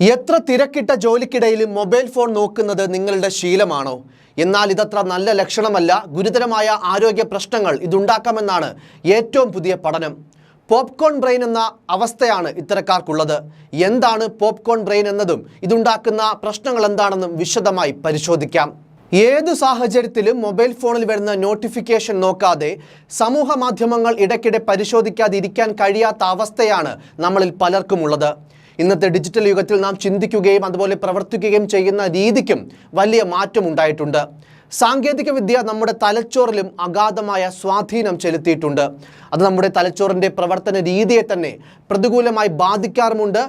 എത്ര തിരക്കിട്ട ജോലിക്കിടയിലും mobile phone നോക്കുന്നത് നിങ്ങളുടെ ശീലമാണോ? എന്നാൽ ഇതത്ര നല്ല ലക്ഷണമല്ല ഗുരുതരമായ ആരോഗ്യ പ്രശ്നങ്ങൾ ഇതുണ്ടാക്കാമെന്നാണ് ഏറ്റവും പുതിയ പഠനം. പോപ്കോൺ ബ്രെയിൻ എന്ന അവസ്ഥയാണ് ഇത്തരക്കാർക്കുള്ളത്. എന്താണ് പോപ്കോൺ ബ്രെയിൻ എന്നതും ഇതുണ്ടാക്കുന്ന പ്രശ്നങ്ങൾ എന്താണെന്നും വിശദമായി പരിശോധിക്കാം. ഏത് സാഹചര്യത്തിലും മൊബൈൽ ഫോണിൽ വരുന്ന നോട്ടിഫിക്കേഷൻ നോക്കാതെ സമൂഹ മാധ്യമങ്ങൾ ഇടയ്ക്കിടെ പരിശോധിക്കാതിരിക്കാൻ കഴിയാത്ത അവസ്ഥയാണ് നമ്മളിൽ പലർക്കുമുള്ളത്. ഇന്നത്തെ ഡിജിറ്റൽ യുഗത്തിൽ നാം ചിന്തിക്കുകയും അതുപോലെ പ്രവർത്തിക്കുകയും ചെയ്യുന്ന രീതിക്കും വലിയ മാറ്റമുണ്ടായിട്ടുണ്ട് സാങ്കേതിക വിദ്യ നമ്മുടെ തലച്ചോറിലും അഗാധമായ സ്വാധീനം ചെലുത്തിയിട്ടുണ്ട്. അത് നമ്മുടെ തലച്ചോറിന്റെ പ്രവർത്തന രീതിയെ തന്നെ പ്രതികൂലമായി ബാധിക്കാറുമുണ്ട്.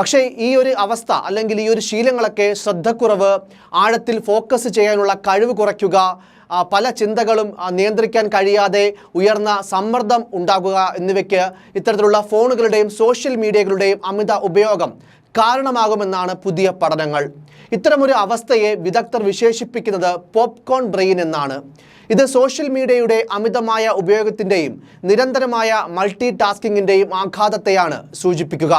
പക്ഷേ ഈ ഒരു അവസ്ഥ അല്ലെങ്കിൽ ഈ ഒരു ശീലങ്ങളൊക്കെ ശ്രദ്ധക്കുറവ് ആഴത്തിൽ ഫോക്കസ് ചെയ്യാനുള്ള കഴിവ് കുറയ്ക്കുക പല ചിന്തകളും നിയന്ത്രിക്കാൻ കഴിയാതെ ഉയർന്ന സമ്മർദ്ദം ഉണ്ടാകുക എന്നിവയ്ക്ക് ഇത്തരത്തിലുള്ള ഫോണുകളുടെയും സോഷ്യൽ മീഡിയകളുടെയും അമിത ഉപയോഗം കാരണമാകുമെന്നാണ് പുതിയ പഠനങ്ങൾ. ഇത്തരമൊരു അവസ്ഥയെ വിദഗ്ധർ വിശേഷിപ്പിക്കുന്നത് പോപ്കോൺ ബ്രെയിൻ എന്നാണ്. ഇത് സോഷ്യൽ മീഡിയയുടെ അമിതമായ ഉപയോഗത്തിന്റെയും നിരന്തരമായ മൾട്ടി ടാസ്കിങ്ങിന്റെയും ആഘാതത്തെയാണ് സൂചിപ്പിക്കുക.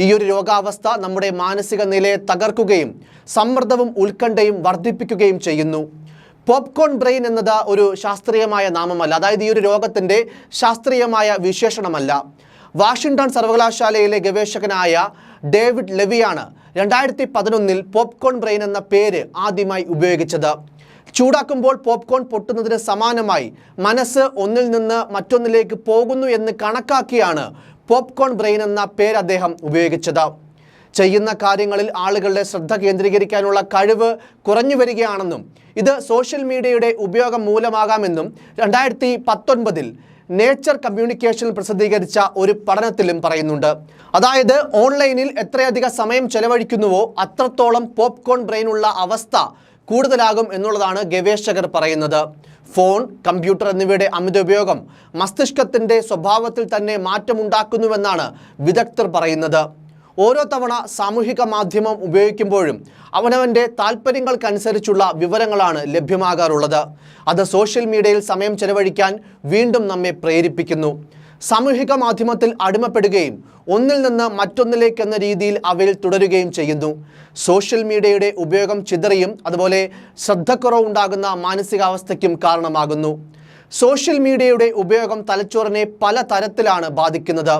ഈ ഒരു രോഗാവസ്ഥ നമ്മുടെ മാനസിക നിലയെ തകർക്കുകയും സമ്മർദ്ദവും ഉത്കണ്ഠയും വർദ്ധിപ്പിക്കുകയും ചെയ്യുന്നു. പോപ്കോൺ ബ്രെയിൻ എന്നത് ഒരു ശാസ്ത്രീയമായ നാമമല്ല. അതായത് ഈ ഒരു രോഗത്തിന്റെ ശാസ്ത്രീയമായ വിശേഷണമല്ല. വാഷിംഗ്ടൺ സർവകലാശാലയിലെ ഗവേഷകനായ ഡേവിഡ് ലെവിയാണ് രണ്ടായിരത്തി പതിനൊന്നിൽ പോപ്കോൺ ബ്രെയിൻ എന്ന പേര് ആദ്യമായി ഉപയോഗിച്ചത്. ചൂടാക്കുമ്പോൾ പോപ്കോൺ പൊട്ടുന്നതിന് സമാനമായി മനസ്സ് ഒന്നിൽ നിന്ന് മറ്റൊന്നിലേക്ക് പോകുന്നു എന്ന് കണക്കാക്കിയാണ് പോപ്കോൺ ബ്രെയിൻ എന്ന പേര് അദ്ദേഹം ഉപയോഗിച്ചത്. ചെയ്യുന്ന കാര്യങ്ങളിൽ ആളുകളുടെ ശ്രദ്ധ കേന്ദ്രീകരിക്കാനുള്ള കഴിവ് കുറഞ്ഞു വരികയാണെന്നും ഇത് സോഷ്യൽ മീഡിയയുടെ ഉപയോഗം മൂലമാകാമെന്നും രണ്ടായിരത്തി പത്തൊൻപതിൽ നേച്ചർ കമ്മ്യൂണിക്കേഷനിൽ പ്രസിദ്ധീകരിച്ച ഒരു പഠനത്തിലും പറയുന്നുണ്ട്. അതായത് ഓൺലൈനിൽ എത്രയധികം സമയം ചെലവഴിക്കുന്നുവോ അത്രത്തോളം പോപ്കോൺ ബ്രെയിനുള്ള അവസ്ഥ കൂടുതലാകും എന്നുള്ളതാണ് ഗവേഷകർ പറയുന്നത്. ഫോൺ കമ്പ്യൂട്ടർ എന്നിവയുടെ അമിത ഉപയോഗം മസ്തിഷ്കത്തിന്റെ സ്വഭാവത്തിൽ തന്നെ മാറ്റമുണ്ടാക്കുന്നുവെന്നാണ് വിദഗ്ധർ പറയുന്നത്. ഓരോ തവണ സാമൂഹിക മാധ്യമം ഉപയോഗിക്കുമ്പോഴും അവനവന്റെ താല്പര്യങ്ങൾക്കനുസരിച്ചുള്ള വിവരങ്ങളാണ് ലഭ്യമാകാറുള്ളത്. അത് സോഷ്യൽ മീഡിയയിൽ സമയം ചെലവഴിക്കാൻ വീണ്ടും നമ്മെ പ്രേരിപ്പിക്കുന്നു. സാമൂഹിക മാധ്യമത്തിൽ അടിമപ്പെടുകയും ഒന്നിൽ നിന്ന് മറ്റൊന്നിലേക്ക് എന്ന രീതിയിൽ അവയിൽ തുടരുകയും ചെയ്യുന്നു. സോഷ്യൽ മീഡിയയുടെ ഉപയോഗം ചിതറിയും അതുപോലെ ശ്രദ്ധക്കുറവ് ഉണ്ടാകുന്ന മാനസികാവസ്ഥയ്ക്കും കാരണമാകുന്നു. സോഷ്യൽ മീഡിയയുടെ ഉപയോഗം തലച്ചോറിനെ പല തരത്തിലാണ് ബാധിക്കുന്നത്.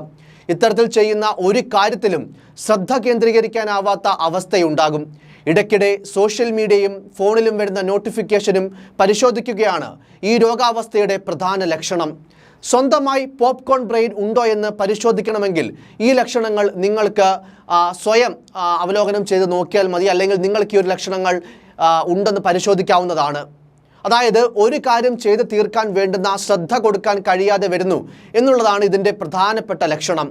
ഇത്തരത്തിൽ ചെയ്യുന്ന ഒരു കാര്യത്തിലും ശ്രദ്ധ കേന്ദ്രീകരിക്കാനാവാത്ത അവസ്ഥയുണ്ടാകും. ഇടയ്ക്കിടെ സോഷ്യൽ മീഡിയയും ഫോണിലും വരുന്ന നോട്ടിഫിക്കേഷനും പരിശോധിക്കുകയാണ് ഈ രോഗാവസ്ഥയുടെ പ്രധാന ലക്ഷണം. സ്വന്തമായി പോപ്കോൺ ബ്രെയിൻ ഉണ്ടോ എന്ന് പരിശോധിക്കണമെങ്കിൽ ഈ ലക്ഷണങ്ങൾ നിങ്ങൾക്ക് സ്വയം അവലോകനം ചെയ്ത് നോക്കിയാൽ മതി. അല്ലെങ്കിൽ നിങ്ങൾക്ക് ഈ ഒരു ലക്ഷണങ്ങൾ ഉണ്ടെന്ന് പരിശോധിക്കാവുന്നതാണ്. അതായത് ഒരു കാര്യം ചെയ്ത് തീർക്കാൻ വേണ്ടുന്ന ശ്രദ്ധ കൊടുക്കാൻ കഴിയാതെ വരുന്നു എന്നുള്ളതാണ് ഇതിന്റെ പ്രധാനപ്പെട്ട ലക്ഷണം.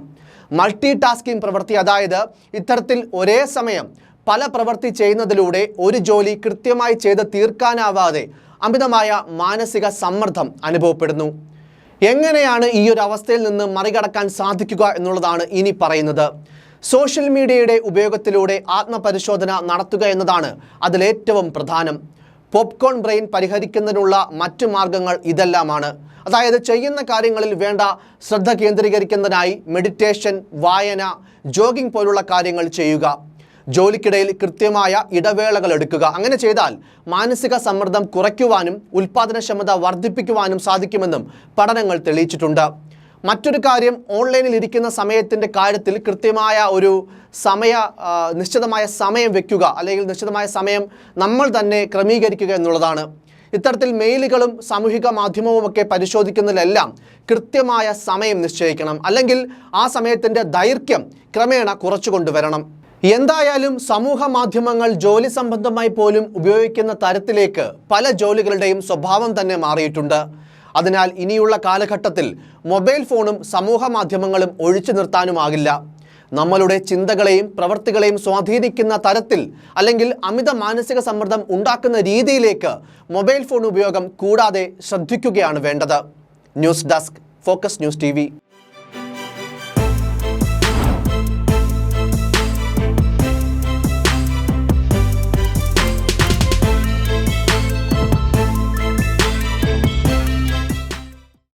മൾട്ടി ടാസ്കിംഗ് പ്രവൃത്തി അതായത് ഇത്തരത്തിൽ ഒരേ സമയം പല പ്രവൃത്തി ചെയ്യുന്നതിലൂടെ ഒരു ജോലി കൃത്യമായി ചെയ്ത് തീർക്കാനാവാതെ അമിതമായ മാനസിക സമ്മർദ്ദം അനുഭവപ്പെടുന്നു. എങ്ങനെയാണ് ഈ ഒരു അവസ്ഥയിൽ നിന്ന് മറികടക്കാൻ സാധിക്കുക എന്നുള്ളതാണ് ഇനി പറയുന്നത്. സോഷ്യൽ മീഡിയയുടെ ഉപയോഗത്തിലൂടെ ആത്മപരിശോധന നടത്തുക എന്നതാണ് അതിലേറ്റവും പ്രധാനം. പോപ്കോൺ ബ്രെയിൻ പരിഹരിക്കുന്നതിനുള്ള മറ്റു മാർഗങ്ങൾ ഇതെല്ലാമാണ്. അതായത് ചെയ്യുന്ന കാര്യങ്ങളിൽ വേണ്ട ശ്രദ്ധ കേന്ദ്രീകരിക്കുന്നതിനായി മെഡിറ്റേഷൻ വായന ജോഗിംഗ് പോലുള്ള കാര്യങ്ങൾ ചെയ്യുക. ജോലിക്കിടയിൽ കൃത്യമായ ഇടവേളകൾ എടുക്കുക. അങ്ങനെ ചെയ്താൽ മാനസിക സമ്മർദ്ദം കുറയ്ക്കുവാനും ഉൽപാദനക്ഷമത വർദ്ധിപ്പിക്കുവാനും സാധിക്കുമെന്നും പഠനങ്ങൾ തെളിയിച്ചിട്ടുണ്ട്. മറ്റൊരു കാര്യം ഓൺലൈനിൽ ഇരിക്കുന്ന സമയത്തിന്റെ കാര്യത്തിൽ കൃത്യമായ ഒരു സമയ നിശ്ചിതമായ സമയം വെക്കുക അല്ലെങ്കിൽ നിശ്ചിതമായ സമയം നമ്മൾ തന്നെ ക്രമീകരിക്കുക എന്നുള്ളതാണ്. ഇത്തരത്തിൽ മെയിലുകളും സാമൂഹിക മാധ്യമവുമൊക്കെ പരിശോധിക്കുന്നതിലെല്ലാം കൃത്യമായ സമയം നിശ്ചയിക്കണം. അല്ലെങ്കിൽ ആ സമയത്തിന്റെ ദൈർഘ്യം ക്രമേണ കുറച്ചു കൊണ്ടുവരണം എന്തായാലും സമൂഹ മാധ്യമങ്ങൾ ജോലി സംബന്ധമായി പോലും ഉപയോഗിക്കുന്ന തരത്തിലേക്ക് പല ജോലികളുടെയും സ്വഭാവം തന്നെ മാറിയിട്ടുണ്ട്. അതിനാൽ ഇനിയുള്ള കാലഘട്ടത്തിൽ മൊബൈൽ ഫോണും സമൂഹ മാധ്യമങ്ങളും ഒഴിച്ചു നിർത്താനുമാകില്ല. നമ്മളുടെ ചിന്തകളെയും പ്രവൃത്തികളെയും സ്വാധീനിക്കുന്ന തരത്തിൽ അല്ലെങ്കിൽ അമിത മാനസിക സമ്മർദ്ദം ഉണ്ടാക്കുന്ന രീതിയിലേക്ക് മൊബൈൽ ഫോൺ ഉപയോഗം കൂടാതെ ശ്രദ്ധിക്കുകയാണ് വേണ്ടത്. News desk focus news T